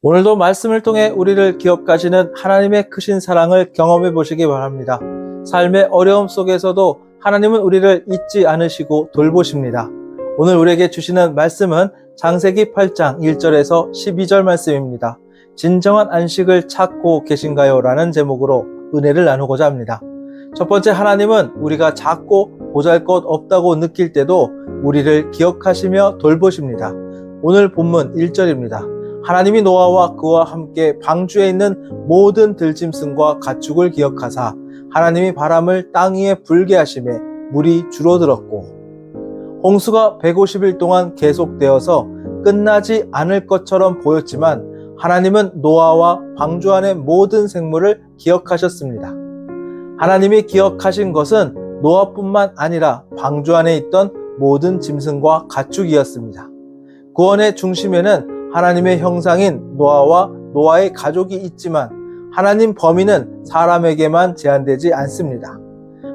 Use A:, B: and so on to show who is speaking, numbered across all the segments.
A: 오늘도 말씀을 통해 우리를 기억하시는 하나님의 크신 사랑을 경험해 보시기 바랍니다. 삶의 어려움 속에서도 하나님은 우리를 잊지 않으시고 돌보십니다. 오늘 우리에게 주시는 말씀은 장세기 8장 1절에서 12절 말씀입니다. 진정한 안식을 찾고 계신가요? 라는 제목으로 은혜를 나누고자 합니다. 첫 번째 하나님은 우리가 작고 보잘 것 없다고 느낄 때도 우리를 기억하시며 돌보십니다. 오늘 본문 1절입니다. 하나님이 노아와 그와 함께 방주에 있는 모든 들짐승과 가축을 기억하사 하나님이 바람을 땅 위에 불게 하심에 물이 줄어들었고 홍수가 150일 동안 계속되어서 끝나지 않을 것처럼 보였지만 하나님은 노아와 방주 안의 모든 생물을 기억하셨습니다. 하나님이 기억하신 것은 노아뿐만 아니라 방주 안에 있던 모든 짐승과 가축이었습니다. 구원의 중심에는 하나님의 형상인 노아와 노아의 가족이 있지만 하나님 범위는 사람에게만 제한되지 않습니다.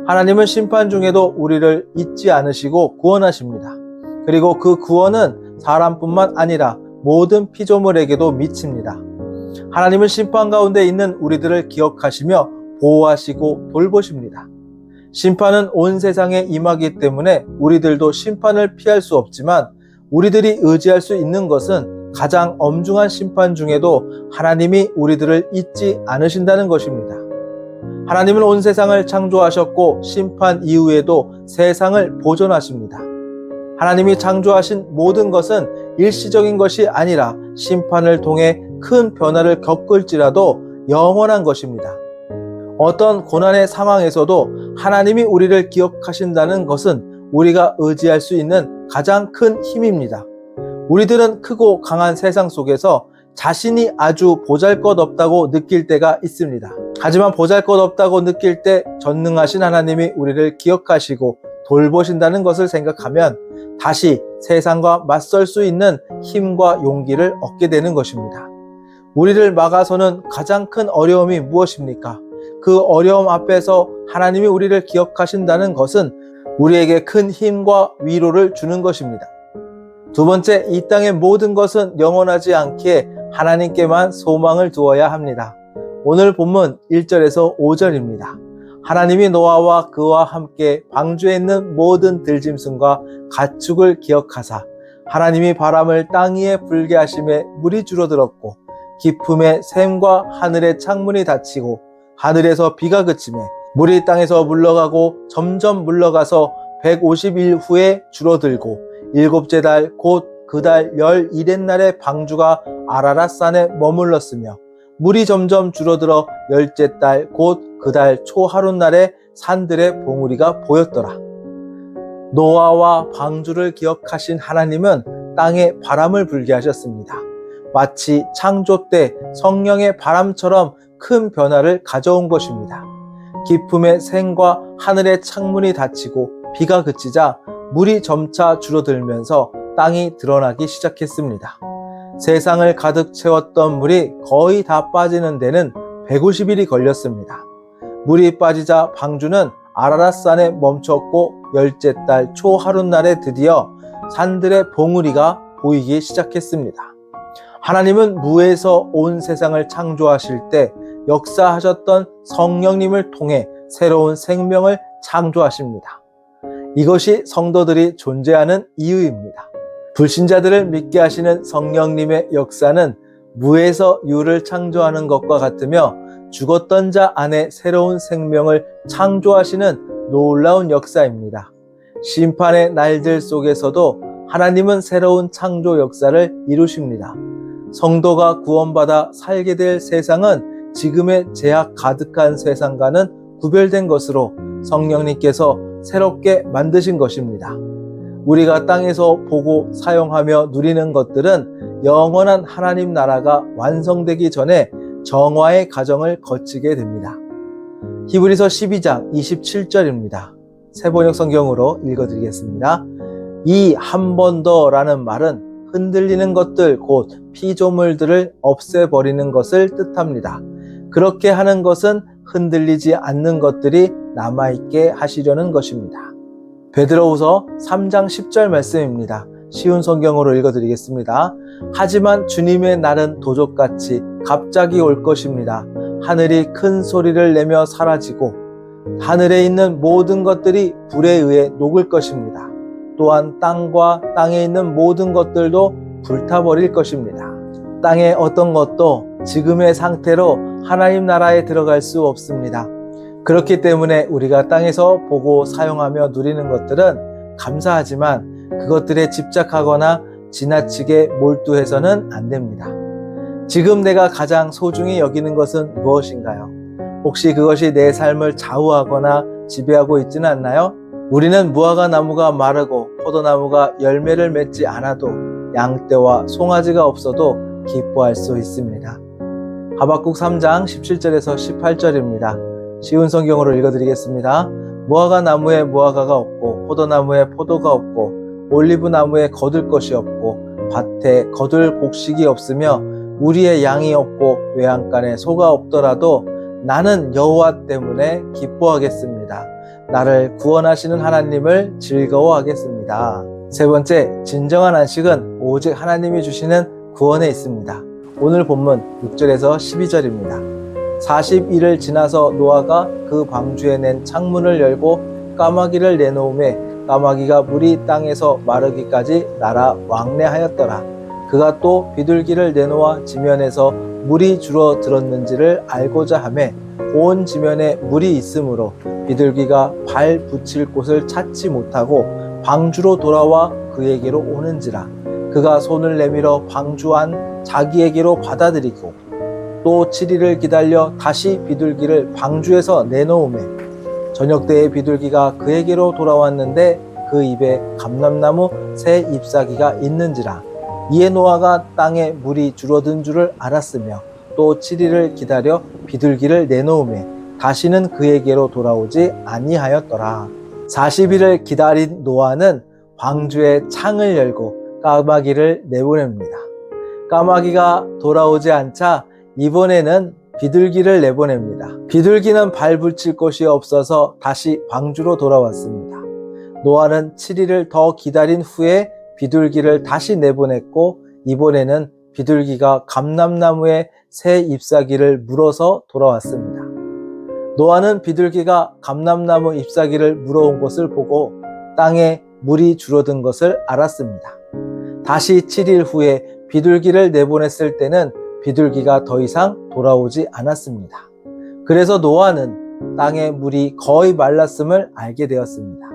A: 하나님은 심판 중에도 우리를 잊지 않으시고 구원하십니다. 그리고 그 구원은 사람뿐만 아니라 모든 피조물에게도 미칩니다. 하나님은 심판 가운데 있는 우리들을 기억하시며 보호하시고 돌보십니다. 심판은 온 세상에 임하기 때문에 우리들도 심판을 피할 수 없지만 우리들이 의지할 수 있는 것은 가장 엄중한 심판 중에도 하나님이 우리들을 잊지 않으신다는 것입니다. 하나님은 온 세상을 창조하셨고 심판 이후에도 세상을 보존하십니다. 하나님이 창조하신 모든 것은 일시적인 것이 아니라 심판을 통해 큰 변화를 겪을지라도 영원한 것입니다. 어떤 고난의 상황에서도 하나님이 우리를 기억하신다는 것은 우리가 의지할 수 있는 가장 큰 힘입니다. 우리들은 크고 강한 세상 속에서 자신이 아주 보잘 것 없다고 느낄 때가 있습니다. 하지만 보잘 것 없다고 느낄 때 전능하신 하나님이 우리를 기억하시고 돌보신다는 것을 생각하면 다시 세상과 맞설 수 있는 힘과 용기를 얻게 되는 것입니다. 우리를 막아서는 가장 큰 어려움이 무엇입니까? 그 어려움 앞에서 하나님이 우리를 기억하신다는 것은 우리에게 큰 힘과 위로를 주는 것입니다. 두 번째, 이 땅의 모든 것은 영원하지 않기에 하나님께만 소망을 두어야 합니다. 오늘 본문 1절에서 5절입니다. 하나님이 노아와 그와 함께 방주에 있는 모든 들짐승과 가축을 기억하사 하나님이 바람을 땅 위에 불게 하심에 물이 줄어들었고 기품에 샘과 하늘의 창문이 닫히고 하늘에서 비가 그침에 물이 땅에서 물러가고 점점 물러가서 150일 후에 줄어들고 일곱째 달 곧 그 달 열일의 날에 방주가 아라랏산에 머물렀으며 물이 점점 줄어들어 열째 달 곧 그 달 초하룻 날에 산들의 봉우리가 보였더라. 노아와 방주를 기억하신 하나님은 땅에 바람을 불게 하셨습니다. 마치 창조 때 성령의 바람처럼 큰 변화를 가져온 것입니다. 기품의 생과 하늘의 창문이 닫히고 비가 그치자 물이 점차 줄어들면서 땅이 드러나기 시작했습니다. 세상을 가득 채웠던 물이 거의 다 빠지는 데는 150일이 걸렸습니다. 물이 빠지자 방주는 아라랏산에 멈췄고 열째 달 초하룻날에 드디어 산들의 봉우리가 보이기 시작했습니다. 하나님은 무에서 온 세상을 창조하실 때 역사하셨던 성령님을 통해 새로운 생명을 창조하십니다. 이것이 성도들이 존재하는 이유입니다. 불신자들을 믿게 하시는 성령님의 역사는 무에서 유를 창조하는 것과 같으며 죽었던 자 안에 새로운 생명을 창조하시는 놀라운 역사입니다. 심판의 날들 속에서도 하나님은 새로운 창조 역사를 이루십니다. 성도가 구원받아 살게 될 세상은 지금의 제약 가득한 세상과는 구별된 것으로 성령님께서 새롭게 만드신 것입니다. 우리가 땅에서 보고 사용하며 누리는 것들은 영원한 하나님 나라가 완성되기 전에 정화의 과정을 거치게 됩니다. 히브리서 12장 27절입니다. 세번역 성경으로 읽어드리겠습니다. 이 한 번 더라는 말은 흔들리는 것들 곧 피조물들을 없애버리는 것을 뜻합니다. 그렇게 하는 것은 흔들리지 않는 것들이 남아있게 하시려는 것입니다. 베드로후서 3장 10절 말씀입니다. 쉬운 성경으로 읽어드리겠습니다. 하지만 주님의 날은 도적같이 갑자기 올 것입니다. 하늘이 큰 소리를 내며 사라지고 하늘에 있는 모든 것들이 불에 의해 녹을 것입니다. 또한 땅과 땅에 있는 모든 것들도 불타버릴 것입니다. 땅의 어떤 것도 지금의 상태로 하나님 나라에 들어갈 수 없습니다. 그렇기 때문에 우리가 땅에서 보고 사용하며 누리는 것들은 감사하지만 그것들에 집착하거나 지나치게 몰두해서는 안 됩니다. 지금 내가 가장 소중히 여기는 것은 무엇인가요? 혹시 그것이 내 삶을 좌우하거나 지배하고 있지는 않나요? 우리는 무화과 나무가 마르고 포도나무가 열매를 맺지 않아도 양떼와 송아지가 없어도 기뻐할 수 있습니다. 하박국 3장 17절에서 18절입니다. 쉬운 성경으로 읽어드리겠습니다. 무화과 나무에 무화과가 없고 포도나무에 포도가 없고 올리브 나무에 거둘 것이 없고 밭에 거둘 곡식이 없으며 우리의 양이 없고 외양간에 소가 없더라도 나는 여호와 때문에 기뻐하겠습니다. 나를 구원하시는 하나님을 즐거워하겠습니다. 세 번째, 진정한 안식은 오직 하나님이 주시는 구원에 있습니다. 오늘 본문 6절에서 12절입니다. 40일을 지나서 노아가 그 방주에 낸 창문을 열고 까마귀를 내놓음에 까마귀가 물이 땅에서 마르기까지 날아 왕래하였더라. 그가 또 비둘기를 내놓아 지면에서 물이 줄어들었는지를 알고자 하매 온 지면에 물이 있으므로 비둘기가 발 붙일 곳을 찾지 못하고 방주로 돌아와 그에게로 오는지라 그가 손을 내밀어 방주 안 자기에게로 받아들이고 또 7일을 기다려 다시 비둘기를 방주에서 내놓음에 저녁 때에 비둘기가 그에게로 돌아왔는데 그 입에 감람나무 새 잎사귀가 있는지라 이에 노아가 땅에 물이 줄어든 줄을 알았으며 또 7일을 기다려 비둘기를 내놓음에 다시는 그에게로 돌아오지 아니하였더라. 40일을 기다린 노아는 방주의 창을 열고 까마귀를 내보냅니다. 까마귀가 돌아오지 않자 이번에는 비둘기를 내보냅니다. 비둘기는 발 붙일 곳이 없어서 다시 방주로 돌아왔습니다. 노아는 7일을 더 기다린 후에 비둘기를 다시 내보냈고 이번에는 비둘기가 감람나무에 새 잎사귀를 물어서 돌아왔습니다. 노아는 비둘기가 감람나무 잎사귀를 물어온 것을 보고 땅에 물이 줄어든 것을 알았습니다. 다시 7일 후에 비둘기를 내보냈을 때는 비둘기가 더 이상 돌아오지 않았습니다. 그래서 노아는 땅에 물이 거의 말랐음을 알게 되었습니다.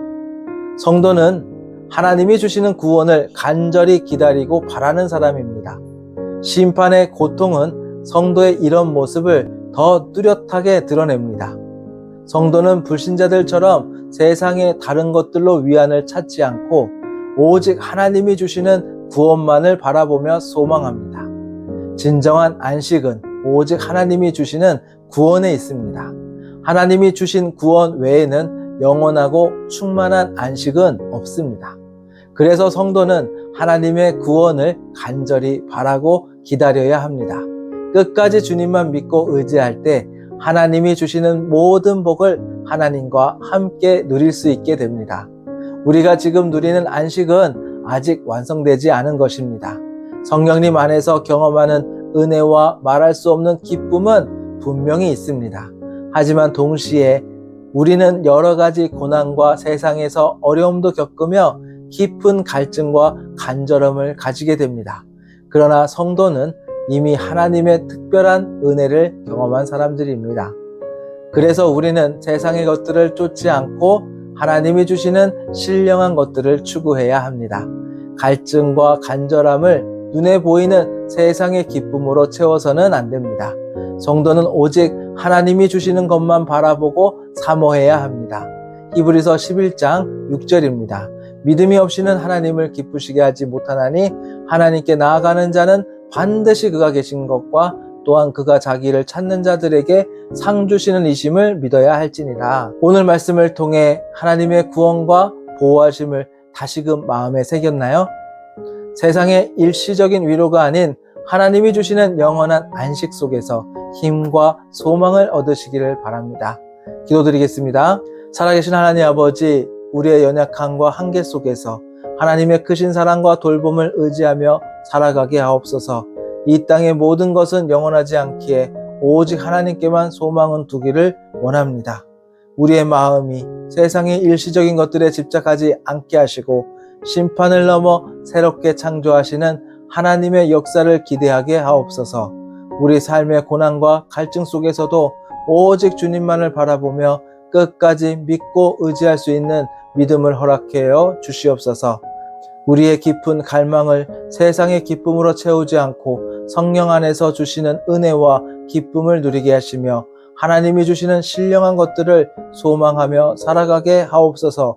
A: 성도는 하나님이 주시는 구원을 간절히 기다리고 바라는 사람입니다. 심판의 고통은 성도의 이런 모습을 더 뚜렷하게 드러냅니다. 성도는 불신자들처럼 세상의 다른 것들로 위안을 찾지 않고 오직 하나님이 주시는 구원만을 바라보며 소망합니다. 진정한 안식은 오직 하나님이 주시는 구원에 있습니다. 하나님이 주신 구원 외에는 영원하고 충만한 안식은 없습니다. 그래서 성도는 하나님의 구원을 간절히 바라고 기다려야 합니다. 끝까지 주님만 믿고 의지할 때 하나님이 주시는 모든 복을 하나님과 함께 누릴 수 있게 됩니다. 우리가 지금 누리는 안식은 아직 완성되지 않은 것입니다. 성령님 안에서 경험하는 은혜와 말할 수 없는 기쁨은 분명히 있습니다. 하지만 동시에 우리는 여러 가지 고난과 세상에서 어려움도 겪으며 깊은 갈증과 간절함을 가지게 됩니다. 그러나 성도는 이미 하나님의 특별한 은혜를 경험한 사람들입니다. 그래서 우리는 세상의 것들을 쫓지 않고 하나님이 주시는 신령한 것들을 추구해야 합니다. 갈증과 간절함을 눈에 보이는 세상의 기쁨으로 채워서는 안 됩니다. 성도는 오직 하나님이 주시는 것만 바라보고 사모해야 합니다. 히브리서 11장 6절입니다. 믿음이 없이는 하나님을 기쁘시게 하지 못하나니 하나님께 나아가는 자는 반드시 그가 계신 것과 또한 그가 자기를 찾는 자들에게 상 주시는 이심을 믿어야 할지니라. 오늘 말씀을 통해 하나님의 구원과 보호하심을 다시금 마음에 새겼나요? 세상의 일시적인 위로가 아닌 하나님이 주시는 영원한 안식 속에서 힘과 소망을 얻으시기를 바랍니다. 기도드리겠습니다. 살아계신 하나님 아버지, 우리의 연약함과 한계 속에서 하나님의 크신 사랑과 돌봄을 의지하며 살아가게 하옵소서. 이 땅의 모든 것은 영원하지 않기에 오직 하나님께만 소망은 두기를 원합니다. 우리의 마음이 세상의 일시적인 것들에 집착하지 않게 하시고 심판을 넘어 새롭게 창조하시는 하나님의 역사를 기대하게 하옵소서. 우리 삶의 고난과 갈증 속에서도 오직 주님만을 바라보며 끝까지 믿고 의지할 수 있는 믿음을 허락하여 주시옵소서. 우리의 깊은 갈망을 세상의 기쁨으로 채우지 않고 성령 안에서 주시는 은혜와 기쁨을 누리게 하시며 하나님이 주시는 신령한 것들을 소망하며 살아가게 하옵소서